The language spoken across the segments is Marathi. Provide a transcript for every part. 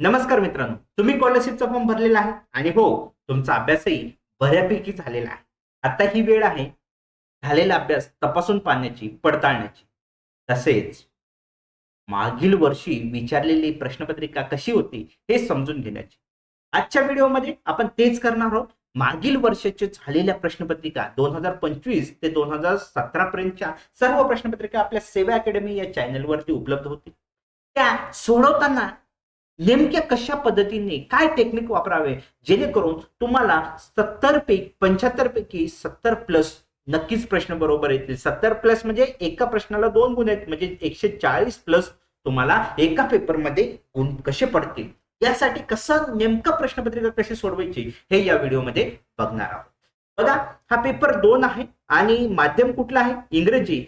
नमस्कार मित्रांनो तुम्ही स्कॉलरशिपचा फॉर्म भरलेला आहे आणि हो तुमचा अभ्यासही बऱ्यापैकी झालेला आहे. आता ही वेळ आहे झालेला अभ्यास तपासून पाहण्याची पडताळण्याची. तसेच मागील वर्षी विचारलेली प्रश्नपत्रिका कशी होती हे समजून घेण्याची. आजच्या व्हिडिओमध्ये आपण तेच करणार आहोत. मागील वर्षाचे झालेल्या प्रश्नपत्रिका दोन हजार पंचवीस ते दोन हजार सतरा पर्यंतच्या सर्व प्रश्नपत्रिका आपल्या सेवा अकॅडमी या चॅनलवरती उपलब्ध होती त्या सोडवताना नेमक्या कशा पद्धतीने काय टेक्निक वापरावे? जेणेकरून तुम्हाला सत्तर पैकी पंच्याहत्तर पैकी सत्तर प्लस नक्कीच प्रश्न बरोबर येतील. सत्तर प्लस म्हणजे एका प्रश्नाला दोन गुण आहेत. म्हणजे एकशे चाळीस प्लस तुम्हाला एका पेपरमध्ये गुण कसे पडतील? यासाठी कसं नेमकं प्रश्नपत्रिका कशी सोडवायची हे या व्हिडिओमध्ये बघणार आहोत. बघा हा पेपर दोन आहे आणि माध्यम कुठला आहे? इंग्रजी.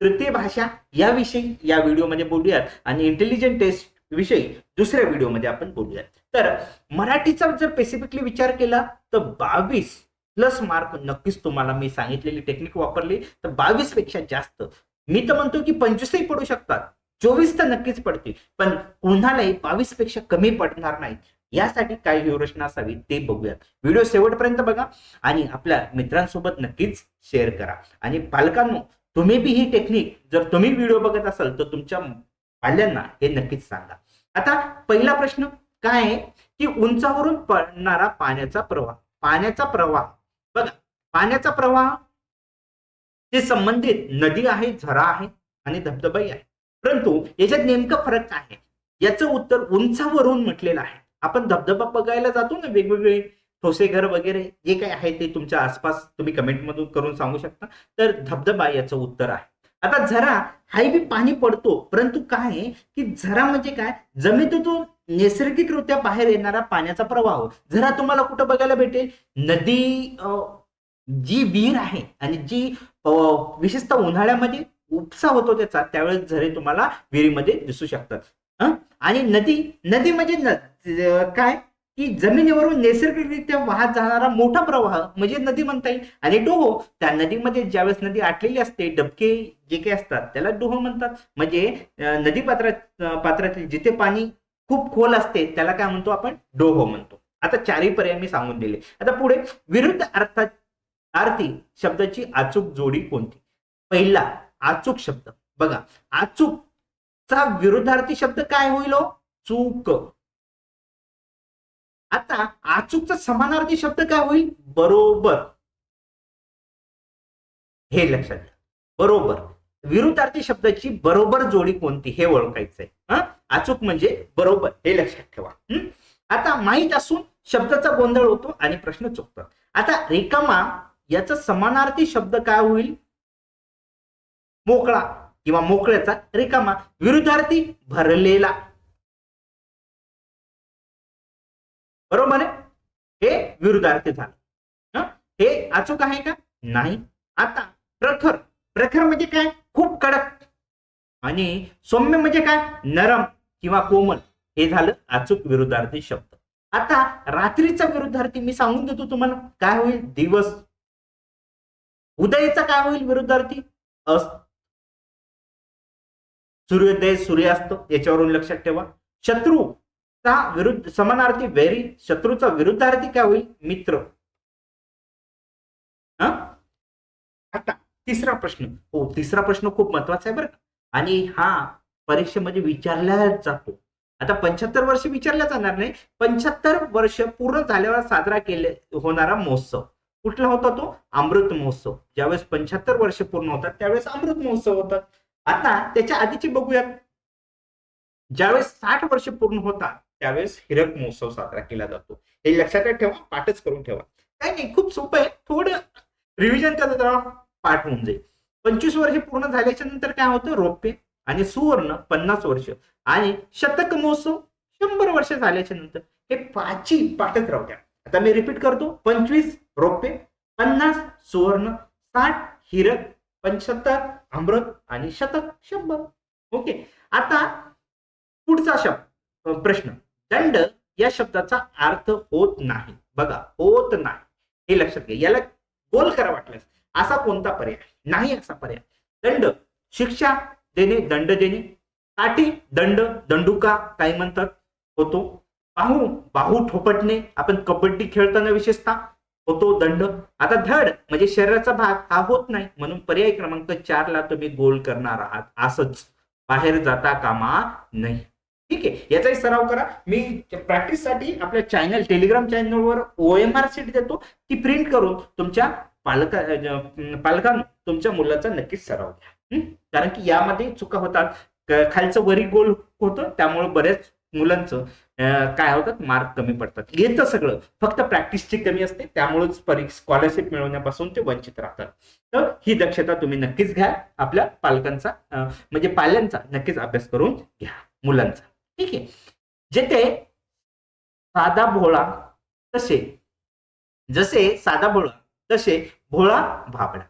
तृतीय भाषा याविषयी या व्हिडिओमध्ये बोलूयात. आणि इंटेलिजंट टेस्ट विषयी दुसऱ्या व्हिडिओमध्ये आपण बोलूयात. तर मराठीचा जर स्पेसिफिकली विचार केला तर बावीस प्लस मार्क नक्कीच तुम्हाला मी सांगितलेली टेक्निक वापरली. तर बावीसपेक्षा जास्त. मी तर म्हणतो की पंचवीसही पडू शकतात. चोवीस तर नक्कीच पडतील. पण कुणालाही बावीसपेक्षा कमी पडणार नाही. यासाठी काय व्यूहरचना असावी ते बघूयात. व्हिडिओ शेवटपर्यंत बघा आणि आपल्या मित्रांसोबत नक्कीच शेअर करा. आणि पालकांनो तुम्ही बी ही टेक्निक जर तुम्ही व्हिडिओ बघत असाल तर तुमच्या पाल्यांना हे नक्कीच सांगा. आता पहिला प्रश्न काय आहे? की उंचावरून पडणारा पाण्याचा प्रवाह पाण्याचा प्रवाह. बघा पाण्याचा प्रवाह ते संबंधित नदी आहे झरा आहे आणि धबधबाही आहे. परंतु याच्यात नेमकं फरक काय आहे? याचं उत्तर उंचावरून म्हटलेलं आहे. आपण धबधबा बघायला जातो ना वेगवेगळे ठोसे घर वगैरे जे काही आहे ते तुमच्या आसपास तुम्ही कमेंटमधून करून सांगू शकता. तर धबधबा याचं उत्तर आहे. आता झरा हाही बी पाणी पडतो. परंतु काय आहे की झरा म्हणजे काय? जमिनीतून नैसर्गिकरित्या बाहेर येणारा पाण्याचा प्रवाह. झरा तुम्हाला कुठं बघायला भेटेल? नदी जी विहीर आहे आणि जी विशेषतः उन्हाळ्यामध्ये उपसा होतो त्याचा त्यावेळेस झरे तुम्हाला विहिरीमध्ये दिसू शकतात. आणि नदी नदी म्हणजे काय? की जमिनीवरून नैसर्गिकरित्या वाहत जाणारा मोठा प्रवाह म्हणजे नदी म्हणता येईल. आणि डोहो त्या नदीमध्ये ज्यावेळेस नदी आटलेली असते डबके जे काही असतात त्याला डोहो म्हणतात. म्हणजे नदी पात्रात पात्रातील जिथे पाणी खूप खोल असते त्याला काय म्हणतो आपण? डोहो म्हणतो. आता चारही पर्याय मी सांगून दिले. आता पुढे विरुद्ध अर्थात आरती शब्दाची अचूक जोडी कोणती? पहिला अचूक शब्द. बघा अचूकचा विरुद्धार्थी शब्द काय होईल हो? चूक. आता अचूकचा समानार्थी शब्द काय होईल? बरोबर. हे लक्षात घ्या बरोबर. विरुद्धार्थी शब्दाची बरोबर जोडी कोणती? हे ओळखायचंय. हा? अचूक म्हणजे बरोबर. हे लक्षात ठेवा. आता माहीत असून शब्दाचा गोंधळ होतो आणि प्रश्न चुकतात. आता रिकामा याचा समानार्थी शब्द काय होईल? मोकळा किंवा मोकळ्याचा रिकामा. विरुद्धार्थी भरलेला. बरोबर आहे हे विरुद्धार्थी झालं. हं? अचूक आहे का? नाही. आता प्रखर. प्रखर म्हणजे काय? खूप कडक. आणि सौम्य म्हणजे काय? नरम किंवा कोमल. हे झालं अचूक विरुद्धार्थी शब्द. आता रात्रीचा विरुद्धार्थी मी सांगून देतो तुम्हाला. काय होईल? दिवस. उदयचा काय होईल विरुद्धार्थी? अस सूर्योदय सूर्यास्त याच्यावरून लक्षात ठेवा. शत्रू चा विरुद्ध समानार्थी वेरी शत्रूचा विरुद्धार्थी काय होईल? मित्र. आता तिसरा प्रश्न. हो तिसरा प्रश्न खूप महत्त्वाचा आहे बरं का. आणि हा परीक्षेमध्ये विचारला जातो. आता पंच्याहत्तर वर्ष विचारल्या जाणार नाही. पंच्याहत्तर वर्ष पूर्ण झाल्यावर साजरा केले होणारा महोत्सव. कुठला होता तो? अमृत महोत्सव. ज्यावेळेस पंच्याहत्तर वर्ष पूर्ण होतात त्यावेळेस अमृत महोत्सव होतात आता त्याच्या आधीची बघूयात. ज्यावेळेस साठ वर्ष पूर्ण होतात त्यावेळेस हिरक महोत्सव साजरा केला जातो. हे लक्षात ठेवा पाठच करून ठेवा. काय नाही खूप सोपं आहे. थोडं रिव्हिजन त्याचा जरा पाठ होऊन जाईल. पंचवीस वर्ष पूर्ण झाल्याच्यानंतर काय होतं? रौप्य आणि सुवर्ण पन्नास वर्ष आणि शतक महोत्सव शंभर वर्ष झाल्याच्यानंतर. हे पाची पाठच राहू द्या. आता मी रिपीट करतो. पंचवीस रौप्य पन्नास सुवर्ण साठ हिरक पंच्याहत्तर अमृत आणि शतक शंभर. ओके. आता पुढचा शब्द प्रश्न. दंड या शब्दाचा अर्थ होत नाही. बघा होत नाही. हे लक्षात घ्या. याला गोल करा वाटल्यास. असा कोणता पर्याय? नाही असा पर्याय. दंड शिक्षा देणे दंड देणे. काठी दंड दंडुका काही म्हणतात? होतो. बाहू बाहू ठोपटणे. आपण कबड्डी खेळताना विशेषतः होतो दंड. आता धड म्हणजे शरीराचा भाग हा होत नाही. म्हणून पर्याय क्रमांक चार ला तुम्ही गोल करणार आहात. असंच. बाहेर जाता कामा नाही ठीक आहे याचाही सराव करा. मी प्रॅक्टिससाठी आपल्या चॅनल टेलिग्राम चॅनलवर ओ एम आर सीट देतो. ती प्रिंट करून तुमच्या पालका पालकां पालकांना तुमच्या मुलाचा नक्कीच सराव घ्या कारण की यामध्ये चुका होतात. खालचं वरी गोल होतं त्यामुळे बऱ्याच मुलांचं काय होतात मार्क कमी पडतात. येतं सगळं. फक्त प्रॅक्टिसची कमी असते त्यामुळेच परीक्षा स्कॉलरशिप मिळवण्यापासून ते वंचित राहतात. तर ही दक्षता तुम्ही नक्कीच घ्या. आपल्या पालकांचा म्हणजे पाल्यांचा नक्कीच अभ्यास करून घ्या. मुलांचा. ठीक आहे. जेथे साधा भोळा तसे जसे साधा भोळा तसे भोळा भाबडा.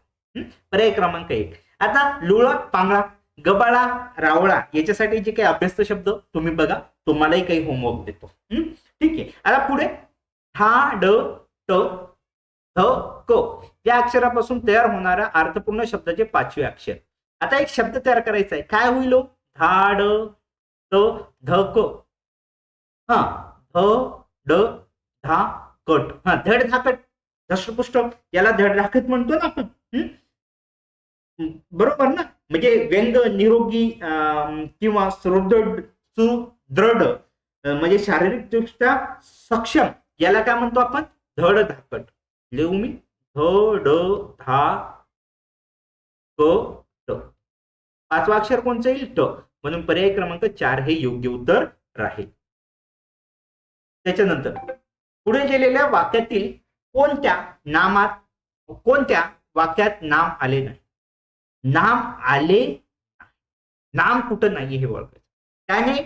पर्याय क्रमांक एक. आता लुळा पांगळा गबाळा रावळा याच्यासाठी जे काही अभ्यस्त शब्द तुम्ही बघा तुम्हालाही काही होमवर्क देतो. ठीक आहे. आता पुढे ठा ड ट ध क या अक्षरापासून तयार होणाऱ्या अर्थपूर्ण शब्दाचे पाचवे अक्षर. आता एक शब्द तयार करायचा आहे. काय होईल हो? धाड त ध क हा ध ड धा कट. हा धड धाकट धष्टपुष्ट याला धड धाकट म्हणतो ना आपण. बरोबर ना? म्हणजे व्यंग निरोगी किंवा सुदृढ सुदृढ म्हणजे शारीरिकदृष्ट्या सक्षम याला काय म्हणतो आपण? धड धाकट लिहू मी? ध ड धा क ट. पाचवा अक्षर कोणचं येईल? ट. म्हणून पर्याय क्रमांक चार हे योग्य उत्तर राहील त्याच्यानंतर पुढे गेलेल्या वाक्यातील कोणत्या नामात कोणत्या वाक्यात नाम आले नाही? नाम आले नाम कुठं नाही हे ओळखायचं. त्याने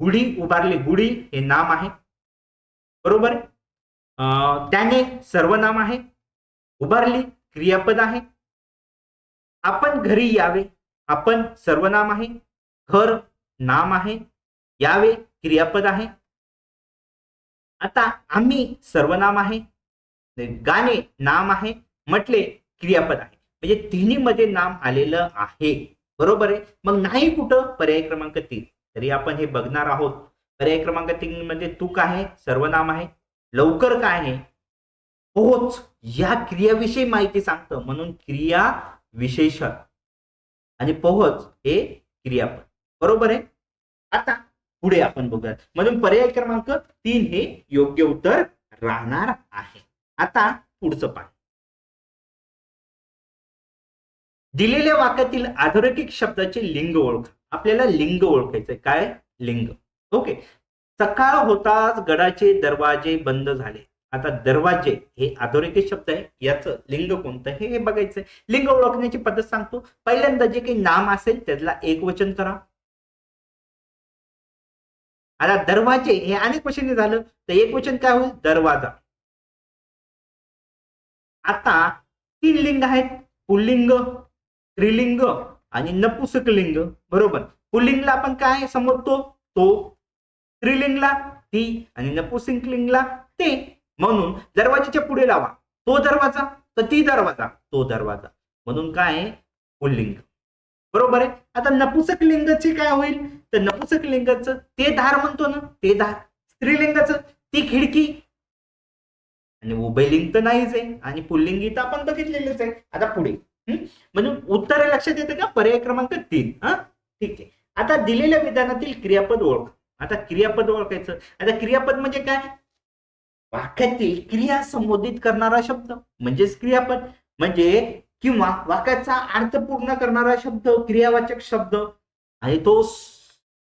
गुढी उभारली. गुढी हे नाम आहे. बरोबर? अं, त्याने सर्वनाम आहे. उभारली. क्रियापद आहे. आपण घरी यावे. आपण सर्वनाम आहे. खर नाम आहे यावे क्रियापद आहे. आता आम्ही सर्वनाम आहे गाणे नाम आहे म्हटले क्रियापद आहे. म्हणजे तिन्ही मध्ये नाम आलेलं आहे. बरोबर आहे? मग नाही कुठं? पर्याय क्रमांक तीन. तरी आपण हे बघणार आहोत. पर्याय क्रमांक तीन मध्ये तू काय आहे? सर्वनाम आहे. लवकर काय आहे? पोहोच. या क्रियाविषयी माहिती सांगतं. म्हणून क्रिया विशेषण. आणि पोहोच हे क्रियापद. बरोबर आहे? आता पुढे आपण बघूयात. म्हणून पर्याय क्रमांक तीन हे योग्य उत्तर राहणार आहे. आता पुढचं पान. दिलेल्या वाक्यातील अधोरेखित शब्दाचे लिंग ओळख. आपल्याला लिंग ओळखायचंय. काय? लिंग. ओके. सकाळ होताच गडाचे दरवाजे बंद झाले. आता दरवाजे हे अधोरेखित शब्द आहे. याचं लिंग कोणतं हे बघायचंय. लिंग ओळखण्याची पद्धत सांगतो. पहिल्यांदा जे काही नाम असेल त्याला एक वचन करा. आता दरवाजे हे अनेक वचने झालं. तर एक वचन काय होईल? दरवाजा. आता तीन लिंग आहेत. पुल्लिंग स्त्रीलिंग आणि नपुसकलिंग. बरोबर? पुल्लिंगला आपण काय समजतो तो? स्त्रीलिंगला ती आणि नपुसकलिंगला ते. म्हणून दरवाजाच्या पुढे लावा. तो दरवाजा तर ती दरवाजा तो दरवाजा. म्हणून काय? आहे? पुल्लिंग. बरोबर आहे? आता नपुसक लिंगचे काय होईल? तर नपुसक लिंगाचं ते दार म्हणतो ना ते दार स्त्रीलिंगाचं ती खिडकी. आणि उभयलिंग तर नाहीच आहे. आणि पुल्लिंगी तर आपण बघितलेलेच आहे. आता पुढे. म्हणजे म्हणून उत्तर लक्षात येतं का? पर्याय क्रमांक तीन. हा? ठीक आहे. आता दिलेल्या विधानातील क्रियापद ओळख. आता क्रियापद ओळखायचं. आता क्रियापद म्हणजे काय? वाक्यातील क्रिया संबोधित करणारा शब्द. म्हणजेच क्रियापद. म्हणजे किंवा वाक्याचा अर्थ पूर्ण करणारा शब्द क्रियावाचक शब्द आणि तो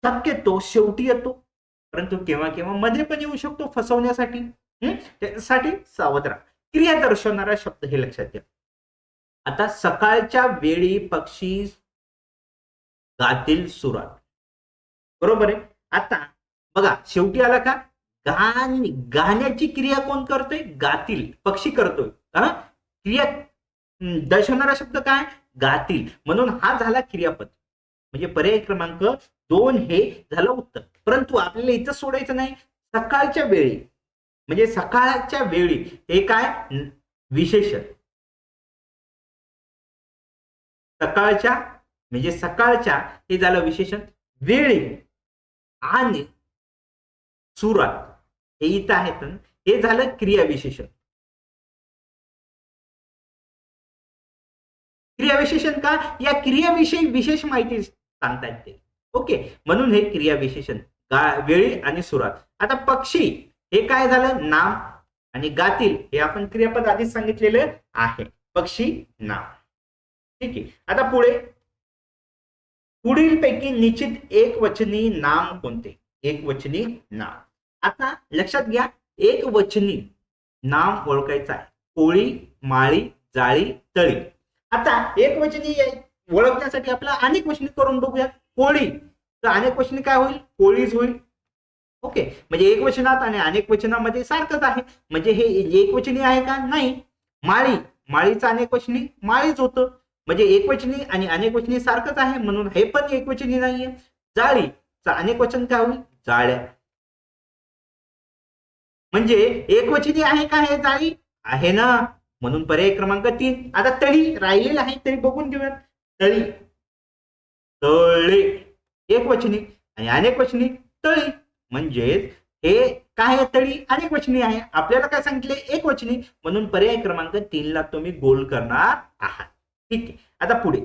शक्यतो शेवटी येतो. परंतु केव्हा केव्हा मध्ये पण येऊ शकतो फसवण्यासाठी. त्यासाठी सावध राहा. क्रिया दर्शवणारा शब्द हे लक्षात घ्या. आता सकाळच्या वेळी पक्षी गातील सुरात. बरोबर आहे? आता बघा शेवटी आला का? गाण गाण्याची क्रिया कोण करतोय? गातील पक्षी करतोय. हा? क्रिया दर्शवणारा शब्द काय? गातील. म्हणून हा झाला क्रियापद. म्हणजे पर्याय क्रमांक दोन हे झालं उत्तर. परंतु आपल्याला इथं सोडायचं नाही. सकाळच्या वेळी. म्हणजे सकाळच्या वेळी हे काय? विशेषण. सकाळच्या म्हणजे सकाळच्या हे झालं विशेषण. वेळी आणि सुरात. हे इथं आहेत. हे झालं क्रियाविशेषण क्रियाविशेषण का? या क्रियाविषयी विशेष माहिती सांगतायत ते. ओके? म्हणून हे क्रियाविशेषण गा- वेळी आणि सुरात. आता पक्षी हे काय झालं? नाम आणि गातील हे आपण क्रियापद आधीच सांगितलेलं आहे. पक्षी नाम. ठीक आहे. आता पुढे. पुढील पैकी निश्चित एक वचनी नाम कोणते? एक वचनी नाम. आता लक्षात घ्या एक वचनी नाम ओळखायचं आहे. कोळी माळी जाळी तळी. आता एक वचनी ओळखण्यासाठी आपला अनेक वचनी करून बघूया कोळी. तर अनेक वचनी काय होईल? कोळीच होईल. ओके. म्हणजे एक वचनात आणि अनेक वचनामध्ये सारखंच आहे. म्हणजे हे एक वचनी आहे का? नाही. माळी. माळीचं अनेक वचनी माळीच होतं. म्हणजे एक वचनी आणि अनेक वचनी सारखंच आहे. म्हणून हे पण एक वचनी नाहीये. जाळीचं अनेक वचन काय होईल? जाळ्या. म्हणजे एक वचनी आहे का हे जाळी? आहे ना. म्हणून पर्याय क्रमांक तीन. आता तळी राहिलेला आहे तरी बघून घेऊयात. तळी. तळे. एक वचनी आणि अनेक वचनी. तळी म्हणजेच हे काय आहे तळी? अनेक वचनी आहे. आपल्याला काय सांगितले? एक वचनी. म्हणून पर्याय क्रमांक तीन ला तुम्ही गोल करणार आहात. ठीक आहे. आता पुढे.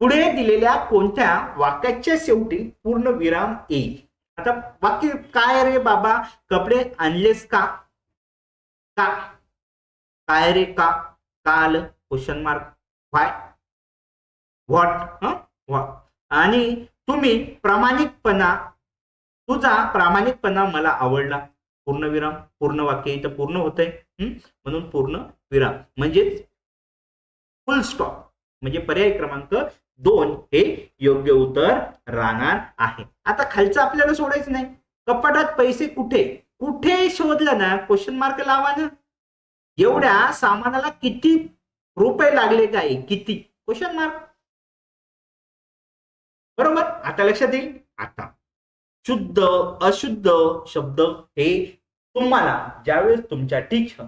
पुढे दिलेल्या कोणत्या वाक्याच्या शेवटी पूर्ण विराम येईल? आता वाक्य काय रे बाबा? कपडे आणलेस का? का? काय रे का? का आलं question mark why what what आणि तुम्ही प्रामाणिकपणा तुझा प्रामाणिकपणा मला आवडला. पूर्ण विराम पूर्ण वाक्य इथं पूर्ण होतंय. म्हणून पूर्ण विराम. म्हणजेच फुल स्टॉप म्हणजे पर्याय क्रमांक दोन हे योग्य उत्तर राहणार आहे. आता खालचं आपल्याला सोडायचं नाही. कपाटात पैसे कुठे? कुठे शोधलं ना? क्वेश्चन मार्क लावा ना. एवढ्या सामानाला किती रुपये लागले काय? किती? क्वेश्चन मार्क बरोबर? आता लक्षात येईल? आता. शुद्ध अशुद्ध शब्द हे तुम्हाला ज्यावेळेस तुमच्या टीचर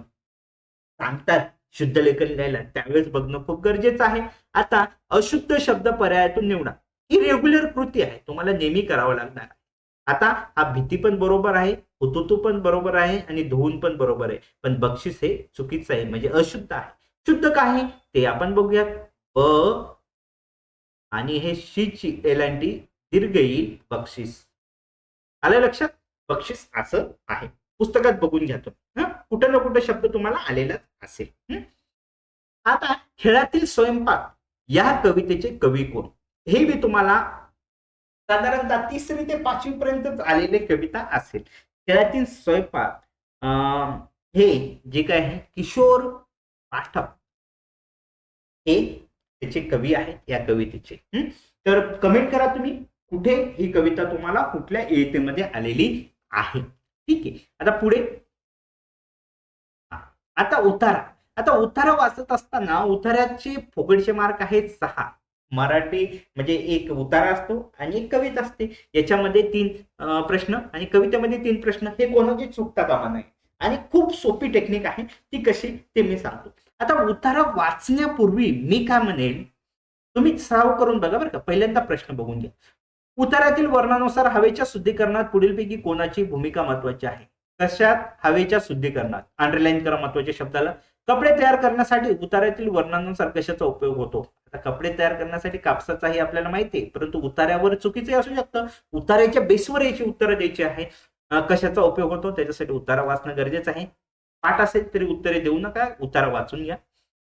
सांगतात शुद्ध लेखन लिहायला त्यावेळेस बघणं खूप गरजेचं आहे. आता अशुद्ध शब्द पर्यायातून निवडा. ही रेग्युलर कृती आहे. तुम्हाला नेहमी करावं लागणार आहे. आता हा भीती पण बरोबर आहे. हुतुतू पण बरोबर आहे आणि धुवून पण बरोबर आहे. पण बक्षीस हे चुकीचं आहे म्हणजे अशुद्ध आहे. शुद्ध काय ते आपण बघूयात. ब आणि हे शीची डी दीर्घ येईल बक्षीस. आलं लक्षात? बक्षीस असं आहे. पुस्तकात बघून घ्या तुम्ही. कुठं ना कुठं शब्द तुम्हाला आलेलाच असेल. आता खेळातील स्वयंपाक या कवितेचे कवी कोण हे मी तुम्हाला साधारणतः तिसरी ते पाचवी पर्यंत आलेले कविता असेल. खेळातील स्वयंपाक हे जे काय आहे किशोर पाठक. हे त्याचे कवी आहेत या कवितेचे. तर कमेंट करा तुम्ही कुठे ही कविता तुम्हाला कुठल्या येतेमध्ये आलेली आहे? ठीक आहे. आता पुढे. आता उतारा. आता उतारा वाचत असताना उतार्याचे फुकटचे मार्क आहेत सहा. मराठी म्हणजे एक उतारा असतो आणि एक कविता असते. याच्यामध्ये तीन प्रश्न आणि कवितेमध्ये तीन प्रश्न हे कोणाची चुकता कामा नाही आणि खूप सोपी टेक्निक आहे. ती कशी? ते मी सांगतो. आता उतारा वाचण्यापूर्वी मी काय म्हणेन? तुम्ही सराव करून बघा बरं का. पहिल्यांदा प्रश्न बघून घ्या. उतारातील वर्णानुसार हवेच्या शुद्धीकरणात पुढीलपैकी कोणाची भूमिका महत्वाची आहे? कशात? हवेच्या शुद्धीकरणात. अंडरलाईन करा महत्त्वाच्या शब्दाला. कपडे तयार करण्यासाठी उतारातील वर्णानुसार कशाचा उपयोग होतो? कपडे तयार करण्यासाठी कापसाचाही आपल्याला माहिती आहे परंतु उतार्यावर चुकीचे असू शकतं. उतार्याच्या बेसवर याची उत्तरं द्यायची आहे. कशाचा उपयोग होतो? त्याच्यासाठी उतारा वाचणं गरजेचं आहे. पाठ असेल तरी उत्तरे देऊ नका उतारा वाचून घ्या.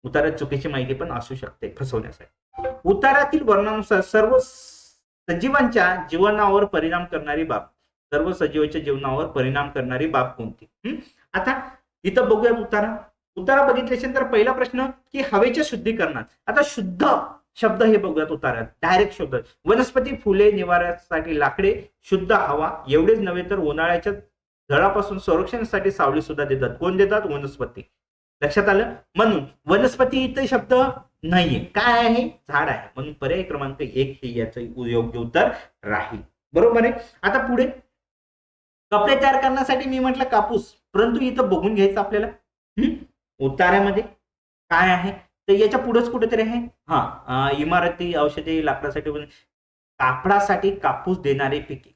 उतारात चुकीची माहिती पण असू शकते फसवण्यासाठी. उतारातील वर्णानुसार सर्व सजीवांच्या जीवनावर परिणाम करणारी बाब सर्व सजीवांच्या जीवनावर परिणाम करणारी बाब कोणती? आता इथं बघूया उतारा. उतारा तर पहिला प्रश्न की हवेच्या शुद्धीकरणात. आता शुद्ध शब्द हे बघूयात उतारात डायरेक्ट शब्द. वनस्पती फुले निवाऱ्यासाठी लाकडे शुद्ध हवा एवढेच नव्हे तर उन्हाळ्याच्या झळापासून संरक्षणासाठी सावली सुद्धा देतात. कोण देतात? वनस्पती. लक्षात आलं? म्हणून वनस्पती इथे शब्द नाहीये. काय आहे? झाड आहे. म्हणून पर्याय क्रमांक एक हे याचं योग्य उत्तर राहील. बरोबर आहे? आता पुढे. कपडे तयार करण्यासाठी मी म्हटलं कापूस. परंतु इथं बघून घ्यायचं आपल्याला. उतार्यामध्ये काय आहे? तर याच्या पुढेच कुठेतरी आहे. हा इमारती औषधी लाकडासाठी कापडासाठी कापूस देणारे पिके.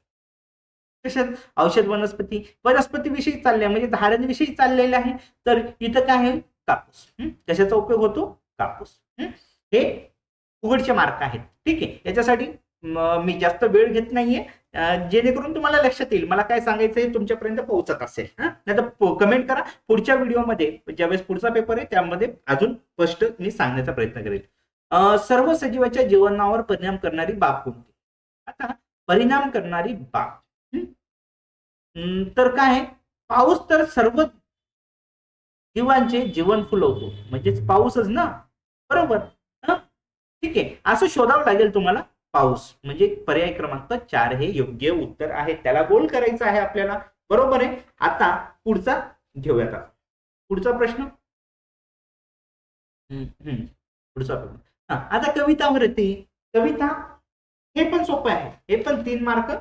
कशात औषध वनस्पती वनस्पतीविषयी चालले म्हणजे झाडांविषयी चाललेले आहे. तर इथं काय आहे? कापूस. कशाचा उपयोग होतो? कापूस. हे? उघडचे मार्क आहेत. ठीक आहे. याच्यासाठी मी जास्त वेळ घेत नाहीये. जेणेकरून तुम्हाला लक्षात येईल. मला काय सांगायचं तुमच्यापर्यंत पोहोचत असेल. नाही तर कमेंट करा. पुढच्या व्हिडिओमध्ये ज्यावेळेस पुढचा पेपर आहे त्यामध्ये अजून स्पष्ट मी सांगण्याचा प्रयत्न करेल. सर्व सजीवाच्या जीवनावर परिणाम करणारी बाब कोणती? आता परिणाम करणारी बाब. तर काय आहे? पाऊस तर सर्व जीवांचे जीवन फुलवतो. म्हणजेच पाऊसच ना? बरोबर? ठीक आहे. असं शोधावं लागेल तुम्हाला. पाऊस. म्हणजे पर्याय क्रमांक चार हे योग्य उत्तर आहे. त्याला गोल करायचं आहे आपल्याला. बरोबर आहे? आता पुढचा घेऊयात पुढचा प्रश्न? पुढचा प्रश्न. हा आता कवितावर येते कविता हे पण सोपं आहे. हे पण तीन मार्क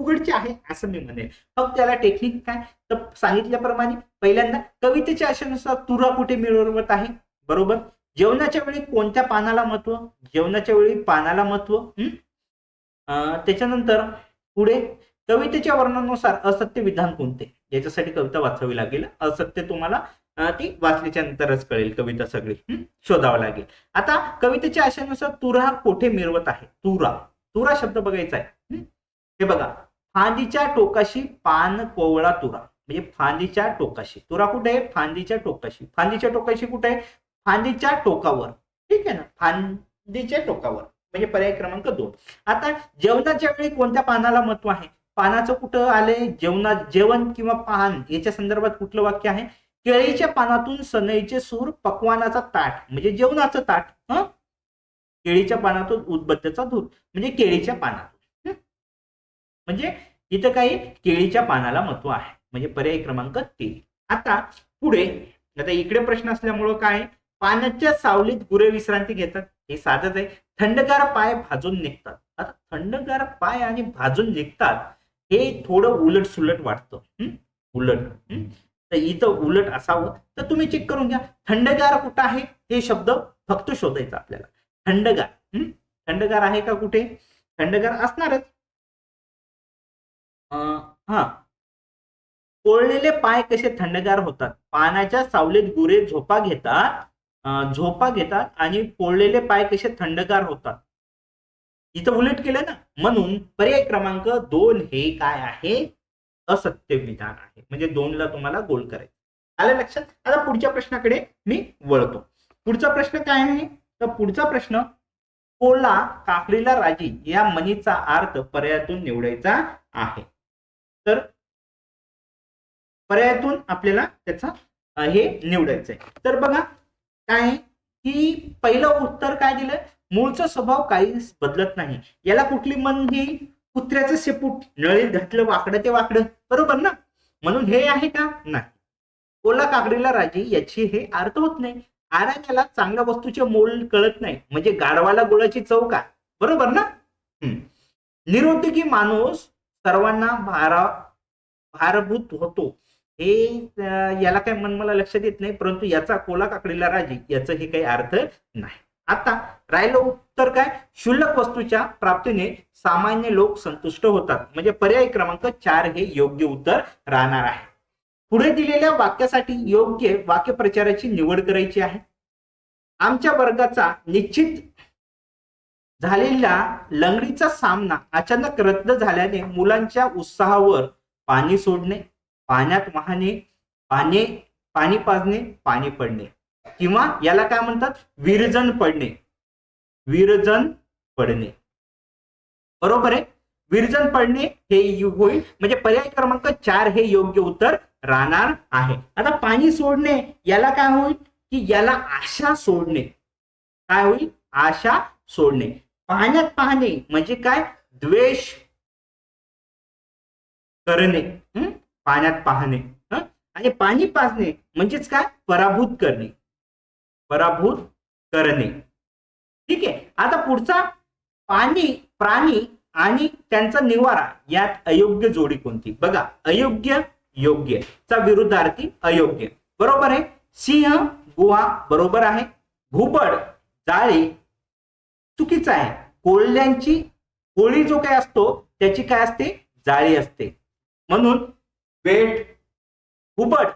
उघडचे आहे असं मी म्हणेन. मग त्याला टेक्निक काय? तर सांगितल्याप्रमाणे पहिल्यांदा कवितेच्या आशेनुसार तुरा कुठे मिळवत आहे? बरोबर? जेवणाच्या वेळी कोणत्या पानाला महत्त्व? जेवणाच्या वेळी पानाला महत्त्व? त्याच्यानंतर पुढे कवितेच्या वर्णनानुसार असत्य विधान कोणते? याच्यासाठी कविता वाचावी लागेल. असत्य तुम्हाला ती वाचल्याच्या नंतरच कळेल कविता सगळी. शोधावं लागेल. आता कवितेच्या आशयानुसार तुरा कोठे मिळवत आहे? तुरा. तुरा शब्द बघायचा आहे. हे बघा. फांदीच्या टोकाशी पान कोवळा तुरा. म्हणजे फांदीच्या टोकाशी. तुरा कुठे आहे? फांदीच्या टोकाशी. फांदीच्या टोकाशी कुठे आहे? फांदीच्या टोकावर. ठीक आहे ना? फांदीच्या टोकावर. म्हणजे पर्याय क्रमांक दोन. आता जेवणाच्या वेळी कोणत्या पानाला महत्त्व आहे? पानाचं कुठं आलंय? जेवणात जेवण किंवा पान याच्या संदर्भात कुठलं वाक्य आहे? केळीच्या पानातून सनईचे सूर पकवानाचा ताट म्हणजे जेवणाचं ताट हं? केळीच्या पानातून उदबत्त्याचा धूर म्हणजे केळीच्या पानातून म्हणजे इथं काही केळीच्या पानाला महत्त्व आहे. म्हणजे पर्याय क्रमांक तीन. आता पुढे आता इकडे प्रश्न असल्यामुळं काय? पाण्याच्या सावलीत गुरे विश्रांती घेतात. हे साधच आहे. थंडगार पाय भाजून निघतात. आता थंडगार पाय आणि भाजून निघतात हे थोडं उलट सुलट वाटतं उलट. तर इथं उलट असावं. तर तुम्ही चेक करून घ्या. थंडगार कुठं आहे? हे शब्द फक्त शोधायचा आपल्याला. थंडगार. थंडगार आहे का कुठे? थंडगार असणारच. अं, हा. कोळलेले पाय कसे थंडगार होतात? पानाच्या सावलीत गुरे झोपा घेतात. झोपा घेतात आणि पोळलेले पाय कसे थंडगार होतात. इथं उलट केलं ना म्हणून पर्याय क्रमांक दोन हे काय आहे? असत्य विधान आहे. म्हणजे दोनला तुम्हाला गोल करायचं. आलं लक्षात? आता पुढच्या प्रश्नाकडे मी वळतो. पुढचा प्रश्न काय आहे? तर पुढचा प्रश्न कोला काकडीला राजी या मनीचा अर्थ पर्यायातून निवडायचा आहे. तर पर्यायातून आपल्याला त्याचा हे निवडायचं आहे तर बघा काय? की पहिलं उत्तर काय दिलं? मूळचा स्वभाव काहीच बदलत नाही. याला कुठली मन घेईल कुत्र्याचं शेपूट नळीत घातलं वाकडं ते वाकडं. बरोबर ना? म्हणून हे आहे का? नाही. ओला काकडीला राजी याची हे अर्थ होत नाही. आराण्याला चांगल्या वस्तूचे मोल कळत नाही. म्हणजे गाढवाला गुळाची चव का? बरोबर ना? हम्म. माणूस सर्वांना भारा भारभूत होतो. हे याला काय मन मला लक्षात येत नाही परंतु याचा कोला काकडीला राजी याचं हे काही अर्थ नाही. आता राहिलं उत्तर काय? क्षुल्लक वस्तूच्या प्राप्तीने सामान्य लोक संतुष्ट होतात. म्हणजे पर्याय क्रमांक चार हे योग्य उत्तर राहणार आहे. पुढे दिलेल्या वाक्यासाठी योग्य वाक्यप्रचाराची निवड करायची आहे. आमच्या वर्गाचा निश्चित झालेला लंगडीचा सामना अचानक रद्द झाल्याने मुलांच्या उत्साहावर पाणी सोडणे पाण्यात वाहणे पाणी पाणी पाजणे पाणी पडणे. किंवा याला काय म्हणतात? विरजन पडणे. विरजन पडणे. बरोबर आहे? विरजन पडणे हे होईल. म्हणजे पर्याय क्रमांक चार हे योग्य उत्तर राहणार आहे. आता पाणी सोडणे याला काय होईल? की याला आशा सोडणे. काय होईल? आशा सोडणे. पाण्यात पाहणे म्हणजे काय? द्वेष करणे. पाण्यात पाहणे आणि पाणी पाजणे म्हणजेच काय? पराभूत करणे. पराभूत करणे. ठीक आहे? आता पुढचा पाणी प्राणी आणि त्यांचा निवारा यात अयोग्य जोडी कोणती? बघा अयोग्य योग्य. चा विरुद्धार्थी अयोग्य. बरोबर आहे? सिंह गुहा बरोबर आहे. घुबड जाळी चुकीचं आहे. कोल्ह्यांची कोळी जो काय असतो त्याची काय असते? जाळी असते. म्हणून वेट हुबट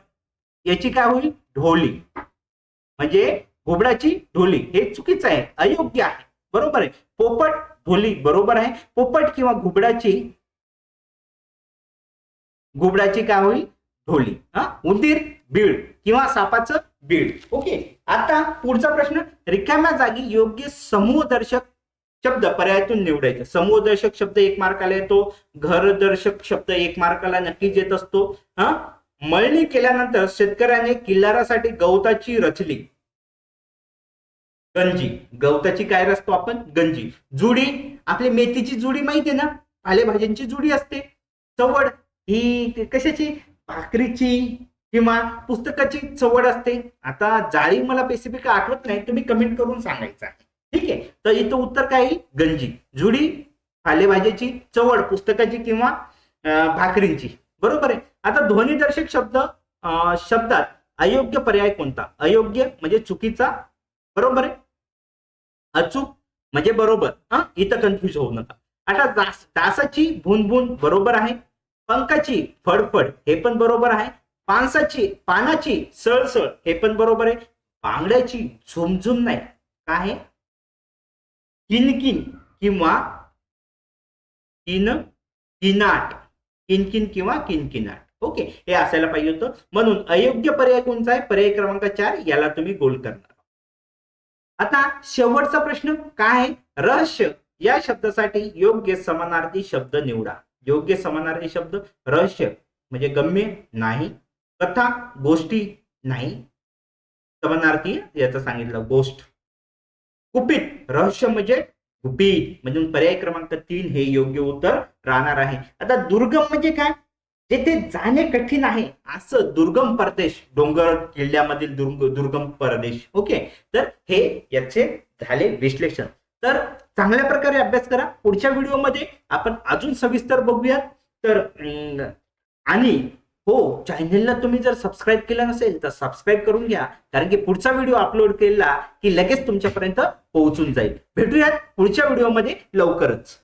याची काय होईल? ढोली. म्हणजे घुबडाची ढोली. हे चुकीचं आहे. अयोग्य आहे. बरोबर आहे. पोपट ढोली बरोबर आहे. पोपट किंवा घुबडाची घुबडाची काय होईल? ढोली. हा? उंदीर बीड किंवा सापाचं बीड. ओके. आता पुढचा प्रश्न. रिकाम्या जागी योग्य समूहदर्शक शब्द पर्यायातून निवडायचे. समूहदर्शक शब्द एक मार्काला येतो घरदर्शक शब्द एक मार्काला नक्कीच येत असतो. हा? मळणी केल्यानंतर शेतकऱ्याने किल्लारासाठी गवताची रचली. गंजी. गवताची काय रचतो आपण? गंजी. जुडी. आपली मेथीची जुडी माहिती आहे ना? पालेभाज्यांची जुडी असते. चवड. ही कशाची? भाकरीची किंवा पुस्तकाची चवड असते. आता जाळी मला स्पेसिफिक आठवत नाही. तुम्ही कमेंट करून सांगायचं आहे. ठीक आहे? तर इथं उत्तर काय येईल? गंजी. जुडी पालेभाज्याची चवड पुस्तकाची किंवा भाकरींची. बरोबर आहे? आता ध्वनिदर्शक शब्द शब्दात अयोग्य पर्याय कोणता? अयोग्य म्हणजे चुकीचा. बरोबर आहे? अचूक म्हणजे बरोबर. हा? इथं कन्फ्युज होऊ नका. आता दास दासाची भुनभुन बरोबर आहे. पंखाची फडफड हे पण बरोबर आहे. पानसाची पानाची सळसळ हे पण बरोबर आहे. बांगड्याची झुमझुम नाही. काय आहे किनकिन किंवा किन किनाट. किनकिन किंवा किनकिनाट. ओके हे असायला पाहिजे होतं. म्हणून अयोग्य पर्याय कोणता आहे? पर्याय क्रमांक चार याला तुम्ही गोल करणार आता शेवटचा प्रश्न काय आहे? रहस्य. या शब्दासाठी योग्य समानार्थी शब्द निवडा. योग्य समानार्थी शब्द रहस्य. म्हणजे गम्य नाही. कथा गोष्टी नाही. समानार्थी याचं सांगितलं गोष्ट. गुपित. रहस्य म्हणजे गुपित. म्हणजे पर्याय क्रमांक तीन हे योग्य उत्तर राहणार आहे. आता दुर्गम म्हणजे काय? जेथे जाणे कठीण आहे. असं दुर्गम प्रदेश डोंगर किल्ल्यामधील दुर्ग दुर्गम प्रदेश. ओके? तर हे याचे झाले विश्लेषण. तर चांगल्या प्रकारे अभ्यास करा. पुढच्या व्हिडिओमध्ये आपण अजून सविस्तर बघूया तर अं, आणि हो चॅनलला तुम्ही जर सबस्क्राईब केलं नसेल तर सबस्क्राईब करून घ्या. कारण की पुढचा व्हिडिओ अपलोड केला की लगेच तुमच्यापर्यंत पोहोचून जाईल. भेटूयात पुढच्या व्हिडिओमध्ये लवकरच.